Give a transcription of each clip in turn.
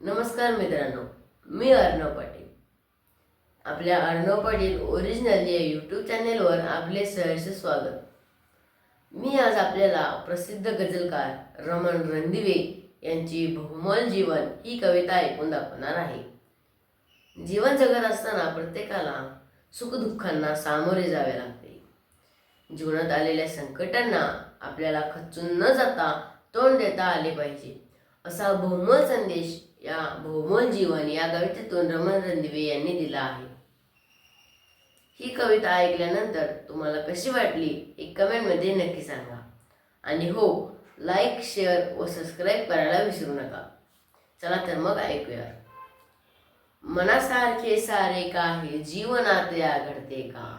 नमस्कार मित्रांनो मी अर्णव पाटील. आपल्या अर्णव पाटील ओरिजिनल या यूट्यूब चॅनेलवर आपले सहर्ष स्वागत. मी आज आपल्याला प्रसिद्ध गजलकार रमण रणदिवे यांची बहुमोल जीवन ही कविता ऐकून दाखवणार आहे. जीवन जगत असताना प्रत्येकाला सुखदुःखांना सामोरे जावे लागते. जीवनात आलेल्या संकटांना आपल्याला खचून न जाता तोंड देता आले पाहिजे असा बहुमोल संदेश या बहुमोल जीवन या कवितेतून रमण रणदिवे यांनी दिला आहे. ही कविता ऐकल्यानंतर तुम्हाला कशी वाटली हे कमेंटमध्ये नक्की सांगा. आणि हो लाईक शेअर व सबस्क्राईब करायला विसरू नका. चला तर मग ऐकूया मनासारखे सारे काही जीवनात या घडते का?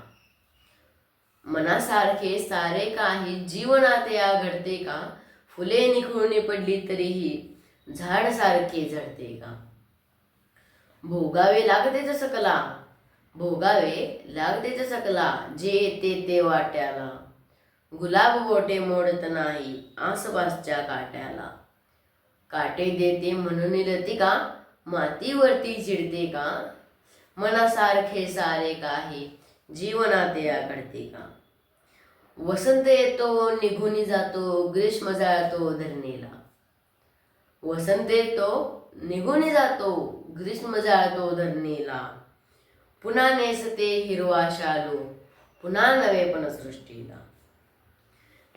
मनासारखे सारे काही जीवनात या घडते का? फुले निखळून पडली तरीही झाड सारखे झडते का? भोगावे लागतेच सकला भोगावे लागतेच सकला जे येते ते वाट्याला. गुलाब बोटे मोडत नाही आसपासच्या काट्याला. काटे देते म्हणून लती का? मातीवरती चिडते का? मनासारखे सारे काही जीवनात या घडते का? वसंत येतो निघून जातो ग्रीष्म जाळतो धरणीला. वसंत येतो निघून जातो ग्रीष्म जाळतो धरणीला. पुन्हा नेसते हिरवा शालू पुन्हा नवेपण सृष्टीला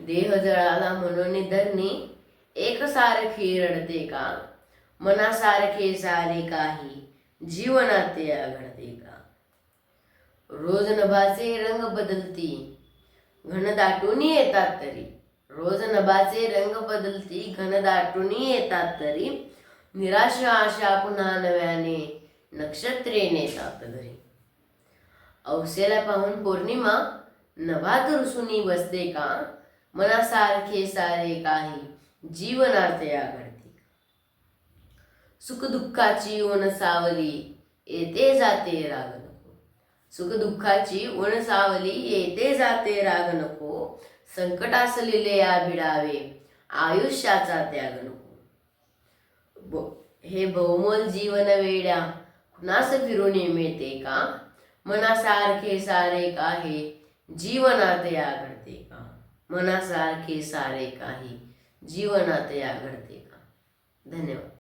देह जळाला म्हणून धरणी एकसारखी रडते का? मनासारखे सारे काही जीवनात आघडते का? रोज नभाचे रंग बदलती घन दाटून येतात तरी. रोज नभाचे रंग बदलती घनदाटुनी येतात तरी निराश आशा पुन्हा नव्याने नक्षत्रे नेतात घरी. अवसेला पाहून पौर्णिमा नभात रुसुनी बसते का? मनासारखे सारे काही जीवनात या घडते सुखदुःखाची ऊन सावली येते जाते राग नको. सुखदुःखाची ऊन सावली येते जाते राग नको. संकट असलेले या भिडावे आयुष्याचा त्याग नको. ब- हे बहुमोल जीवन वेड्या कुणास फिरून मिळते का? मनासारखे सारे काही जीवनात या घडते का? मनासारखे सारे काही जीवनात या घडते का? धन्यवाद.